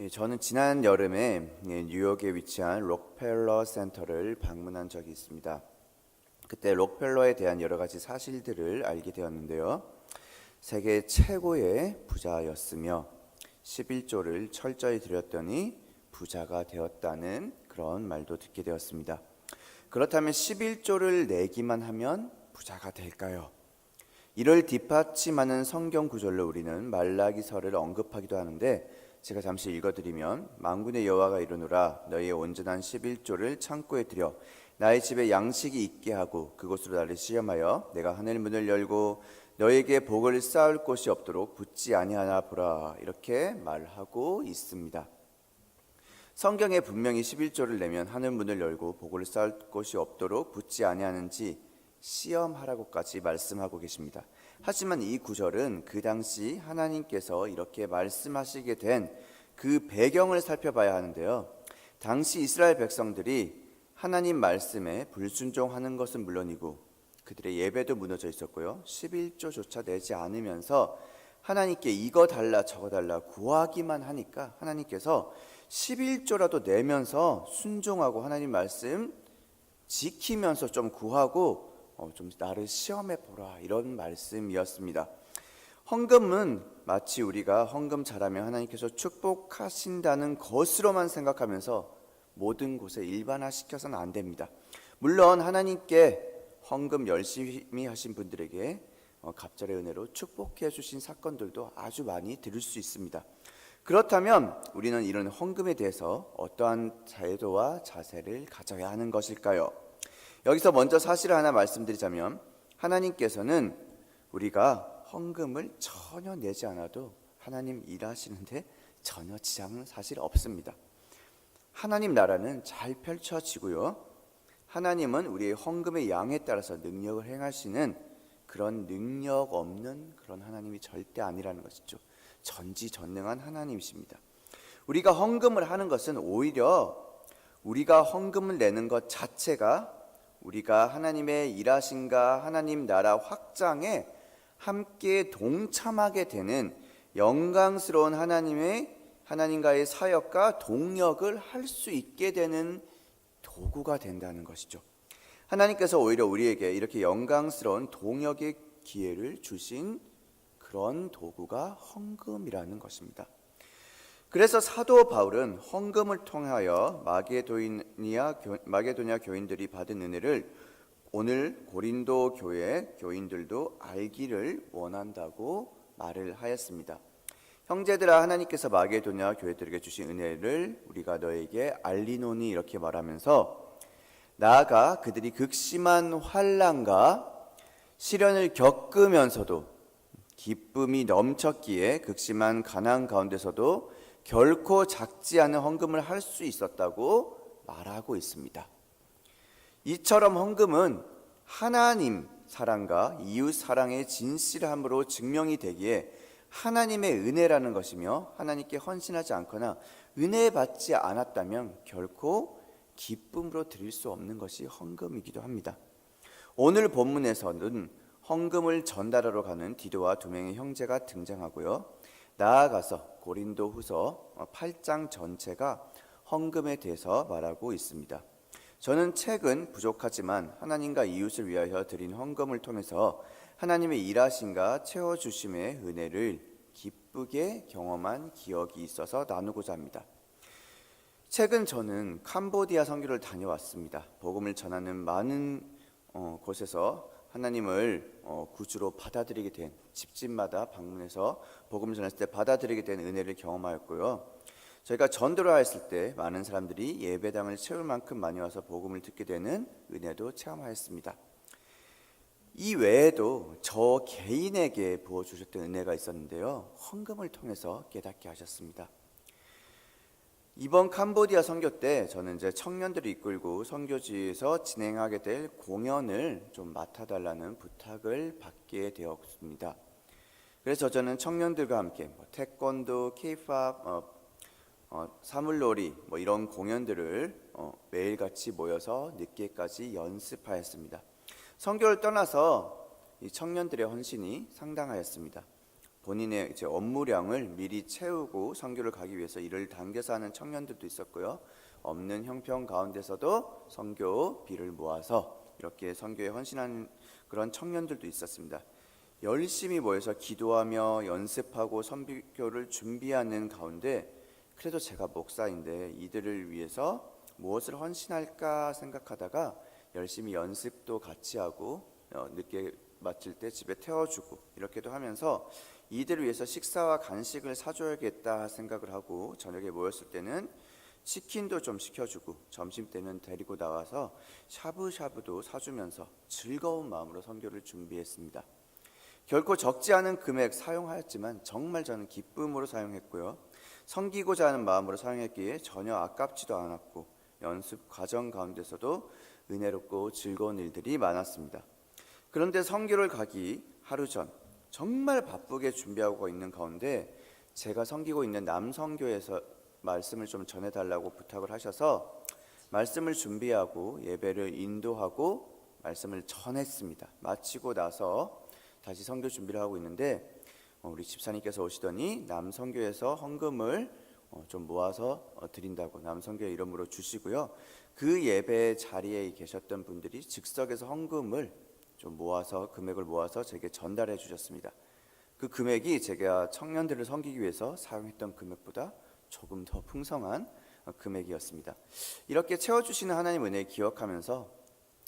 예, 저는 지난 여름에 예, 뉴욕에 위치한 록펠러 센터를 방문한 적이 있습니다. 그때 록펠러에 대한 여러 가지 사실들을 알게 되었는데요. 세계 최고의 부자였으며 11조를 철저히 들였더니 부자가 되었다는 그런 말도 듣게 되었습니다. 그렇다면 11조를 내기만 하면 부자가 될까요? 이를 뒷받침하는 성경 구절로 우리는 말라기서를 언급하기도 하는데 제가 잠시 읽어드리면 만군의 여호와가 이르노라 너희의 온전한 11조를 창고에 들여 나의 집에 양식이 있게 하고 그곳으로 나를 시험하여 내가 하늘 문을 열고 너에게 복을 쌓을 곳이 없도록 붙지 아니하나 보라 이렇게 말하고 있습니다. 성경에 분명히 11조를 내면 하늘 문을 열고 복을 쌓을 곳이 없도록 붙지 아니하는지 시험하라고까지 말씀하고 계십니다. 하지만 이 구절은 그 당시 하나님께서 이렇게 말씀하시게 된 그 배경을 살펴봐야 하는데요. 당시 이스라엘 백성들이 하나님 말씀에 불순종하는 것은 물론이고 그들의 예배도 무너져 있었고요. 11조조차 내지 않으면서 하나님께 이거 달라 저거 달라 구하기만 하니까 하나님께서 11조라도 내면서 순종하고 하나님 말씀 지키면서 좀 구하고 어, 좀 나를 시험해 보라 이런 말씀이었습니다. 헌금은 마치 우리가 헌금 잘하면 하나님께서 축복하신다는 것으로만 생각하면서 모든 곳에 일반화시켜서는 안 됩니다. 물론 하나님께 헌금 열심히 하신 분들에게 어, 갑절의 은혜로 축복해 주신 사건들도 아주 많이 들을 수 있습니다. 그렇다면 우리는 이런 헌금에 대해서 어떠한態도와 자세를 가져야 하는 것일까요? 여기서 먼저 사실을 하나 말씀드리자면 하나님께서는 우리가 헌금을 전혀 내지 않아도 하나님 일하시는데 전혀 지장은 사실 없습니다. 하나님 나라는 잘 펼쳐지고요. 하나님은 우리의 헌금의 양에 따라서 능력을 행하시는 그런 능력 없는 그런 하나님이 절대 아니라는 것이죠. 전지전능한 하나님이십니다. 우리가 헌금을 하는 것은 오히려 우리가 헌금을 내는 것 자체가 우리가 하나님의 일하신가 하나님 나라 확장에 함께 동참하게 되는 영광스러운 하나님의 하나님과의 사역과 동력을 할 수 있게 되는 도구가 된다는 것이죠. 하나님께서 오히려 우리에게 이렇게 영광스러운 동역의 기회를 주신 그런 도구가 헌금이라는 것입니다. 그래서 사도 바울은 헌금을 통하여 마게도니아 마게도냐 교인들이 받은 은혜를 오늘 고린도 교회 교인들도 알기를 원한다고 말을 하였습니다. 형제들아 하나님께서 마게도냐 교회들에게 주신 은혜를 우리가 너에게 알리노니 이렇게 말하면서 나아가 그들이 극심한 환난과 시련을 겪으면서도 기쁨이 넘쳤기에 극심한 가난 가운데서도 결코 작지 않은 헌금을 할 수 있었다고 말하고 있습니다. 이처럼 헌금은 하나님 사랑과 이웃 사랑의 진실함으로 증명이 되기에 하나님의 은혜라는 것이며 하나님께 헌신하지 않거나 은혜 받지 않았다면 결코 기쁨으로 드릴 수 없는 것이 헌금이기도 합니다. 오늘 본문에서는 헌금을 전달하러 가는 디도와 두 명의 형제가 등장하고요. 나아가서 고린도 후서 8장 전체가 헌금에 대해서 말하고 있습니다. 저는 책은 부족하지만 하나님과 이웃을 위하여 드린 헌금을 통해서 하나님의 일하심과 채워주심의 은혜를 기쁘게 경험한 기억이 있어서 나누고자 합니다. 최근 저는 캄보디아 선교를 다녀왔습니다. 복음을 전하는 많은 어, 곳에서 하나님을 어, 구주로 받아들이게 된 집집마다 방문해서 복음을 전했을 때 받아들이게 된 은혜를 경험하였고요. 저희가 전도를 하였을 때 많은 사람들이 예배당을 채울 만큼 많이 와서 복음을 듣게 되는 은혜도 체험하였습니다. 이 외에도 저 개인에게 부어 주셨던 은혜가 있었는데요. 헌금을 통해서 깨닫게 하셨습니다. 이번 캄보디아 선교 때 저는 이제 청년들을 이끌고 선교지에서 진행하게 될 공연을 좀 맡아달라는 부탁을 받게 되었습니다. 그래서 저는 청년들과 함께 뭐 태권도, 케이팝, 어, 어, 사물놀이 뭐 이런 공연들을 어, 매일 같이 모여서 늦게까지 연습하였습니다. 선교를 떠나서 이 청년들의 헌신이 상당하였습니다. 본인의 이제 업무량을 미리 채우고 선교를 가기 위해서 일을 당겨서 하는 청년들도 있었고요. 없는 형편 가운데서도 선교비를 모아서 이렇게 선교에 헌신한 그런 청년들도 있었습니다. 열심히 모여서 기도하며 연습하고 선교를 준비하는 가운데 그래도 제가 목사인데 이들을 위해서 무엇을 헌신할까 생각하다가 열심히 연습도 같이 하고 어, 늦게 마칠 때 집에 태워주고 이렇게도 하면서 이들을 위해서 식사와 간식을 사줘야겠다 생각을 하고 저녁에 모였을 때는 치킨도 좀 시켜주고 점심 때는 데리고 나와서 샤브샤브도 사주면서 즐거운 마음으로 선교를 준비했습니다. 결코 적지 않은 금액 사용하였지만 정말 저는 기쁨으로 사용했고요. 섬기고자 하는 마음으로 사용했기에 전혀 아깝지도 않았고 연습 과정 가운데서도 은혜롭고 즐거운 일들이 많았습니다. 그런데 선교를 가기 하루 전 정말 바쁘게 준비하고 있는 가운데 제가 섬기고 있는 남성교에서 말씀을 좀 전해달라고 부탁을 하셔서 말씀을 준비하고 예배를 인도하고 말씀을 전했습니다. 마치고 나서 다시 선교 준비를 하고 있는데 어, 우리 집사님께서 오시더니 남성교에서 헌금을 어, 좀 모아서 어, 드린다고 남성교 이름으로 주시고요. 그 예배 자리에 계셨던 분들이 즉석에서 헌금을 좀 모아서 금액을 모아서 제게 전달해 주셨습니다. 그 금액이 제가 청년들을 섬기기 위해서 사용했던 금액보다 조금 더 풍성한 어, 금액이었습니다. 이렇게 채워주시는 하나님 은혜 기억하면서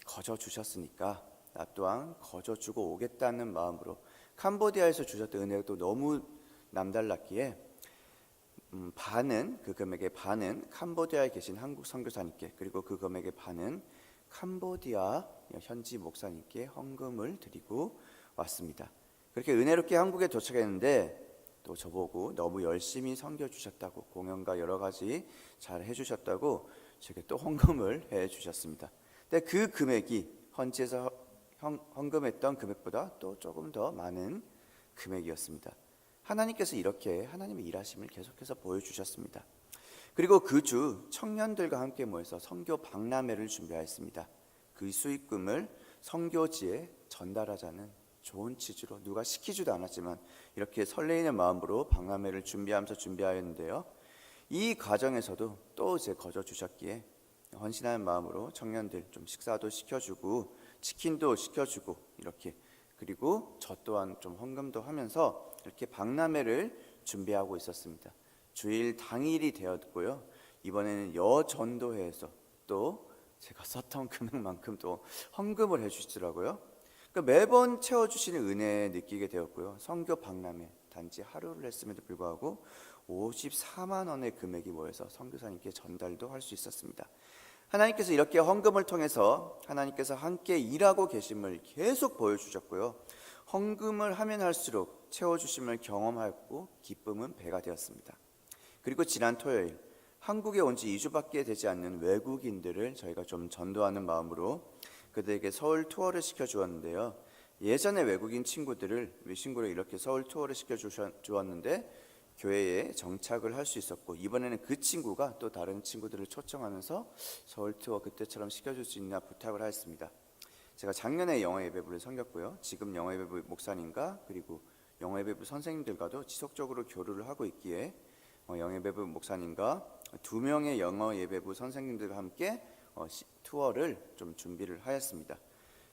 거저 주셨으니까 나 또한 거저 주고 오겠다는 마음으로 캄보디아에서 주셨던 은혜도 너무 남달랐기에 음, 반은 그 금액의 반은 캄보디아에 계신 한국 선교사님께 그리고 그 금액의 반은 캄보디아 현지 목사님께 헌금을 드리고 왔습니다. 그렇게 은혜롭게 한국에 도착했는데 또 저보고 너무 열심히 섬겨 주셨다고 공연과 여러 가지 잘 해주셨다고 제게 또 헌금을 해 주셨습니다. 근데 그 금액이 헌지에서 헌- 헌금했던 금액보다 또 조금 더 많은 금액이었습니다. 하나님께서 이렇게 하나님의 일하심을 계속해서 보여주셨습니다. 그리고 그 주 청년들과 함께 모여서 선교 박람회를 준비하였습니다. 그 수익금을 선교지에 전달하자는 좋은 취지로 누가 시키지도 않았지만 이렇게 설레이는 마음으로 박람회를 준비하면서 준비하였는데요. 이 과정에서도 또제 거저 주셨기에 헌신하는 마음으로 청년들 좀 식사도 시켜주고 치킨도 시켜주고 이렇게 그리고 저 또한 좀 헌금도 하면서 이렇게 박람회를 준비하고 있었습니다. 주일 당일이 되었고요. 이번에는 여전도회에서 또 제가 썼던 금액만큼 또 헌금을 해주시더라고요. 그러니까 매번 채워주시는 은혜 느끼게 되었고요. 성교 박람회 단지 하루를 했음에도 불구하고 54만 원의 금액이 모여서 선교사님께 전달도 할 수 있었습니다. 하나님께서 이렇게 헌금을 통해서 하나님께서 함께 일하고 계심을 계속 보여주셨고요. 헌금을 하면 할수록 채워주심을 경험하였고 기쁨은 배가 되었습니다. 그리고 지난 토요일 한국에 온 지 2주밖에 되지 않는 외국인들을 저희가 좀 전도하는 마음으로 그들에게 서울 투어를 시켜 주었는데요. 예전에 외국인 친구들을 외신구로 이렇게 서울 투어를 시켜 주었는데 교회에 정착을 할 수 있었고 이번에는 그 친구가 또 다른 친구들을 초청하면서 서울 투어 그때처럼 시켜줄 수 있나 부탁을 하였습니다. 제가 작년에 영어 예배부를 섬겼고요. 지금 영어 예배부 목사님과 그리고 영어 예배부 선생님들과도 지속적으로 교류를 하고 있기에 어, 영어 예배부 목사님과 두 명의 영어 예배부 선생님들과 함께 어, 시- 투어를 좀 준비를 하였습니다.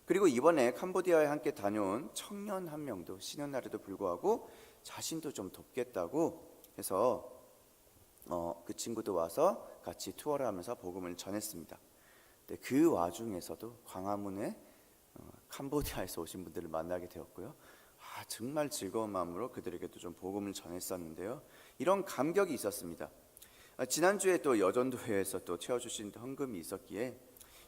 그리고 이번에 캄보디아에 함께 다녀온 청년 한 명도 쉬는 날에도 불구하고 자신도 좀 돕겠다고 해서 어, 그 친구도 와서 같이 투어를 하면서 복음을 전했습니다. 그 와중에서도 광화문에 어, 캄보디아에서 오신 분들을 만나게 되었고요. 아, 정말 즐거운 마음으로 그들에게도 좀 복음을 전했었는데요. 이런 감격이 있었습니다. 아, 지난주에 또 여전도회에서 또 채워주신 헌금이 있었기에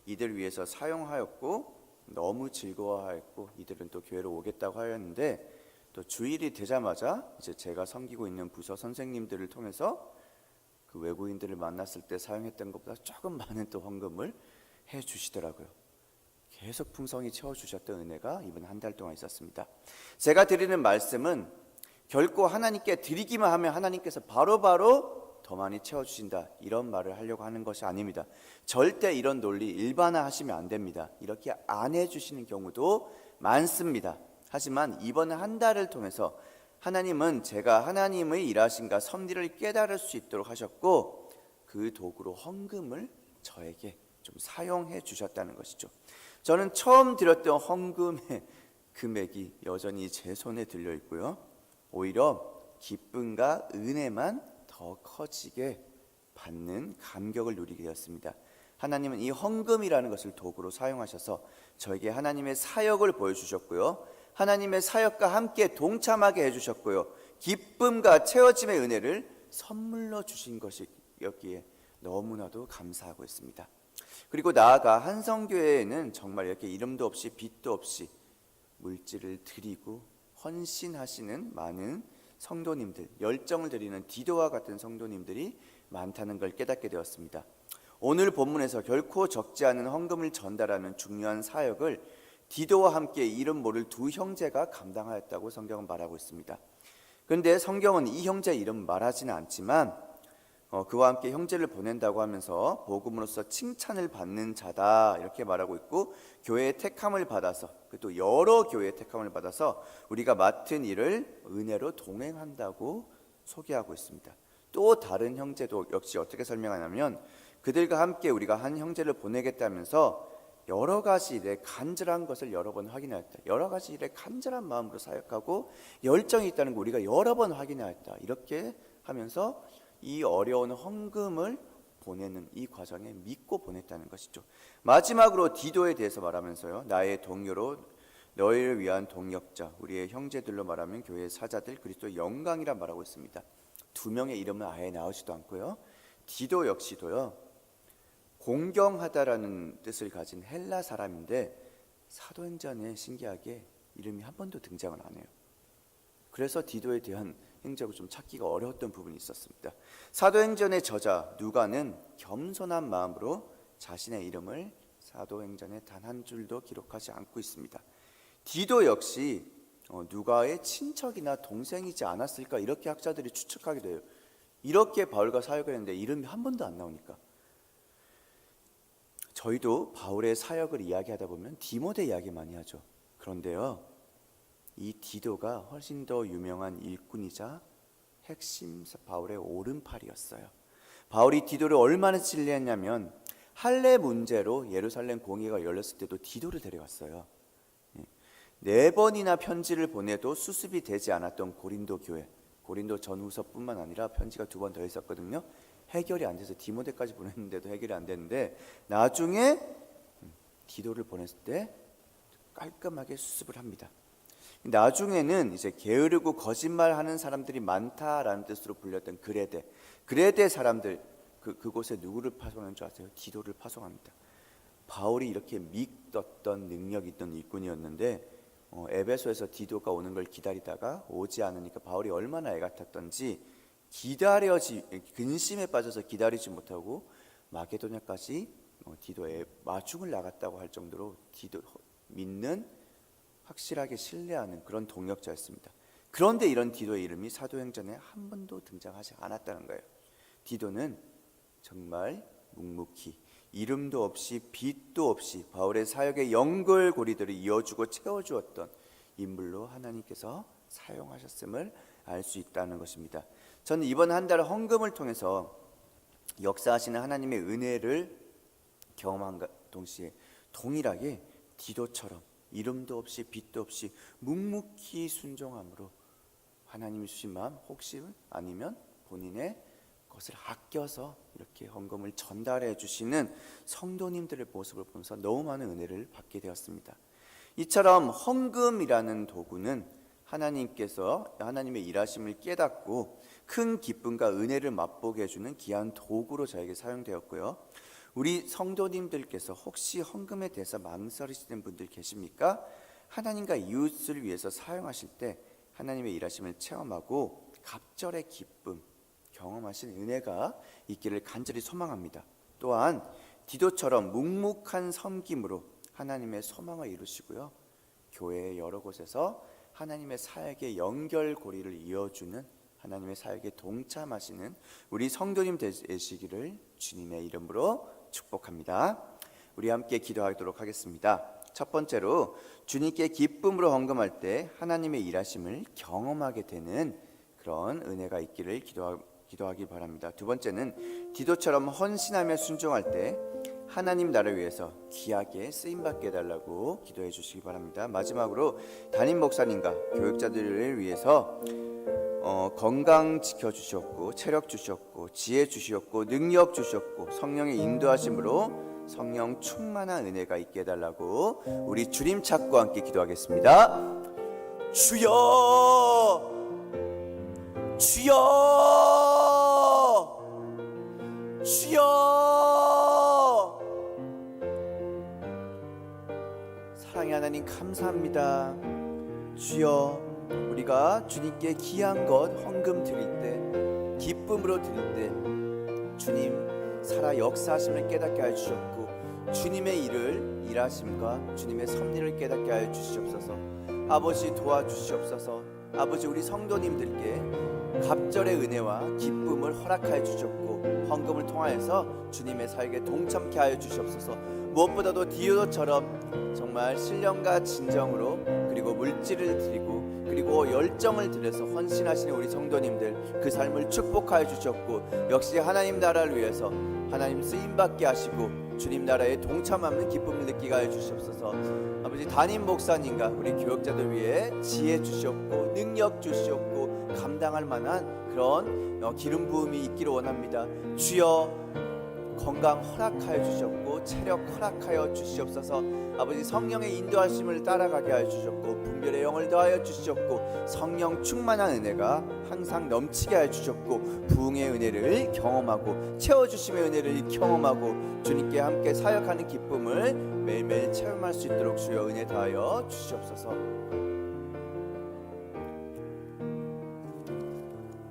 이들 위해서 사용하였고 너무 즐거워하였고 이들은 또 교회로 오겠다고 하였는데 또 주일이 되자마자 이제 제가 섬기고 있는 부서 선생님들을 통해서 그 외국인들을 만났을 때 사용했던 것보다 조금 많은 또 헌금을 해 주시더라고요. 계속 풍성히 채워 주셨던 은혜가 이번 한 달 동안 있었습니다. 제가 드리는 말씀은 결코 하나님께 드리기만 하면 하나님께서 바로 바로 더 많이 채워 주신다. 이런 말을 하려고 하는 것이 아닙니다. 절대 이런 논리 일반화 하시면 안 됩니다. 이렇게 안 해 주시는 경우도 많습니다. 하지만 이번 한 달을 통해서 하나님은 제가 하나님의 일하심과 섭리를 깨달을 수 있도록 하셨고 그 도구로 헌금을 저에게 좀 사용해 주셨다는 것이죠. 저는 처음 드렸던 헌금의 금액이 여전히 제 손에 들려 있고요. 오히려 기쁨과 은혜만 더 커지게 받는 감격을 누리게 되었습니다. 하나님은 이 헌금이라는 것을 도구로 사용하셔서 저에게 하나님의 사역을 보여주셨고요. 하나님의 사역과 함께 동참하게 해주셨고요. 기쁨과 채워짐의 은혜를 선물로 주신 것이었기에 너무나도 감사하고 있습니다. 그리고 나아가 한성교회에는 정말 이렇게 이름도 없이 빛도 없이 물질을 드리고 헌신하시는 많은 성도님들, 열정을 드리는 디도와 같은 성도님들이 많다는 걸 깨닫게 되었습니다. 오늘 본문에서 결코 적지 않은 헌금을 전달하는 중요한 사역을 디도와 함께 이름 모를 두 형제가 감당하였다고 성경은 말하고 있습니다. 그런데 성경은 이 형제 이름 말하지는 않지만 어, 그와 함께 형제를 보낸다고 하면서 복음으로서 칭찬을 받는 자다 이렇게 말하고 있고 교회의 택함을 받아서 또 여러 교회의 택함을 받아서 우리가 맡은 일을 은혜로 동행한다고 소개하고 있습니다. 또 다른 형제도 역시 어떻게 설명하냐면 그들과 함께 우리가 한 형제를 보내겠다면서 여러 가지 일에 간절한 것을 여러 번 확인하였다. 여러 가지 일에 간절한 마음으로 사역하고 열정이 있다는 걸 우리가 여러 번 확인하였다. 이렇게 하면서 이 어려운 헌금을 보내는 이 과정에 믿고 보냈다는 것이죠. 마지막으로 디도에 대해서 말하면서요. 나의 동료로 너희를 위한 동력자, 우리의 형제들로 말하면 교회의 사자들, 그리스도 영광이라 말하고 있습니다. 두 명의 이름은 아예 나오지도 않고요. 디도 역시도요. 공경하다라는 뜻을 가진 헬라 사람인데 사도행전에 신기하게 이름이 한 번도 등장을 안 해요. 그래서 디도에 대한 행적을 좀 찾기가 어려웠던 부분이 있었습니다. 사도행전의 저자 누가는 겸손한 마음으로 자신의 이름을 사도행전에 단 한 줄도 기록하지 않고 있습니다. 디도 역시 어, 누가의 친척이나 동생이지 않았을까 이렇게 학자들이 추측하게 돼요. 이렇게 바울과 사역을 했는데 이름이 한 번도 안 나오니까 저희도 바울의 사역을 이야기하다 보면 디모데 이야기 많이 하죠. 그런데요, 이 디도가 훨씬 더 유명한 일꾼이자 핵심 바울의 오른팔이었어요. 바울이 디도를 얼마나 신뢰했냐면 할례 문제로 예루살렘 공의가 열렸을 때도 디도를 데려갔어요. 예. 네 번이나 편지를 보내도 수습이 되지 않았던 고린도 교회, 고린도 전후서뿐만 아니라 편지가 두 번 더 있었거든요. 해결이 안 돼서 디모데까지 보냈는데도 해결이 안 됐는데 나중에 디도를 보냈을 때 깔끔하게 수습을 합니다. 나중에는 이제 게으르고 거짓말하는 사람들이 많다라는 뜻으로 불렸던 그레데 그레데 사람들 그 그곳에 누구를 파송하는 줄 아세요? 디도를 파송합니다. 바울이 이렇게 믿었던 능력 있던 일꾼이었는데 어, 에베소에서 디도가 오는 걸 기다리다가 오지 않으니까 바울이 얼마나 애가 탔던지 기다려지 근심에 빠져서 기다리지 못하고 마게도냐까지 어, 디도에 마중을 나갔다고 할 정도로 디도 믿는 확실하게 신뢰하는 그런 동력자였습니다. 그런데 이런 디도의 이름이 사도행전에 한 번도 등장하지 않았다는 거예요. 디도는 정말 묵묵히 이름도 없이 빛도 없이 바울의 사역의 연결고리들을 이어주고 채워주었던 인물로 하나님께서 사용하셨음을 알 수 있다는 것입니다. 저는 이번 한 달 헌금을 통해서 역사하시는 하나님의 은혜를 경험한 동시에 동일하게 디도처럼 이름도 없이 빛도 없이 묵묵히 순종함으로 하나님이 주신 마음 혹시 아니면 본인의 것을 아껴서 이렇게 헌금을 전달해 주시는 성도님들의 모습을 보면서 너무 많은 은혜를 받게 되었습니다. 이처럼 헌금이라는 도구는 하나님께서 하나님의 일하심을 깨닫고 큰 기쁨과 은혜를 맛보게 해주는 귀한 도구로 저에게 사용되었고요. 우리 성도님들께서 혹시 헌금에 대해서 망설이시는 분들 계십니까? 하나님과 이웃을 위해서 사용하실 때 하나님의 일하심을 체험하고 갑절의 기쁨 경험하신 은혜가 있기를 간절히 소망합니다. 또한 디도처럼 묵묵한 섬김으로 하나님의 소망을 이루시고요. 교회의 여러 곳에서 하나님의 사역의 연결고리를 이어주는 하나님의 사역에 동참하시는 우리 성도님 되시기를 주님의 이름으로 축복합니다. 우리 함께 기도하도록 하겠습니다. 첫 번째로 주님께 기쁨으로 헌금할 때 하나님의 일하심을 경험하게 되는 그런 은혜가 있기를 기도하, 기도하기 바랍니다. 두 번째는 디도처럼 헌신하며 순종할 때 하나님 나를 위해서 귀하게 쓰임 받게 해달라고 기도해 주시기 바랍니다. 마지막으로 담임 목사님과 교육자들을 위해서 어, 건강 지켜 주셨고 체력 주셨고 지혜 주셨고 능력 주셨고 성령의 인도하심으로 성령 충만한 은혜가 있게 해달라고 우리 주님 찾고 함께 기도하겠습니다. 주여, 주여, 주여. 사랑의 하나님 감사합니다. 주여 우리가 주님께 귀한 것 헌금 드릴 때 기쁨으로 드릴 때 주님 살아 역사하심을 깨닫게 하여 주셨고 주님의 일을 일하심과 주님의 섭리를 깨닫게 하여 주시옵소서. 아버지 도와주시옵소서. 아버지 우리 성도님들께 갑절의 은혜와 기쁨을 허락하여 주셨고 헌금을 통하여서 주님의 사역에 동참케 하여 주시옵소서. 무엇보다도 디오도처럼 정말 신령과 진정으로 그리고 물질을 드리고 그리고 열정을 들여서 헌신하시는 우리 성도님들 그 삶을 축복하여 주셨고 역시 하나님 나라를 위해서 하나님 쓰임 받게 하시고 주님 나라에 동참하는 기쁨을 느끼게 하여 주시옵소서. 아버지 담임 목사님과 우리 교역자들 위해 지혜 주시옵고 능력 주시옵고 감당할 만한 그런 어, 기름 부음이 있기를 원합니다. 주여 건강 허락하여 주셨고 체력 허락하여 주시옵소서 아버지 성령의 인도하심을 따라가게 하여 주셨고 분별의 영을 더하여 주셨고 성령 충만한 은혜가 항상 넘치게 하여 주셨고 부흥의 은혜를 경험하고 채워 주심의 은혜를 경험하고 주님께 함께 사역하는 기쁨을 매일매일 체험할 수 있도록 주여 은혜 더하여 주시옵소서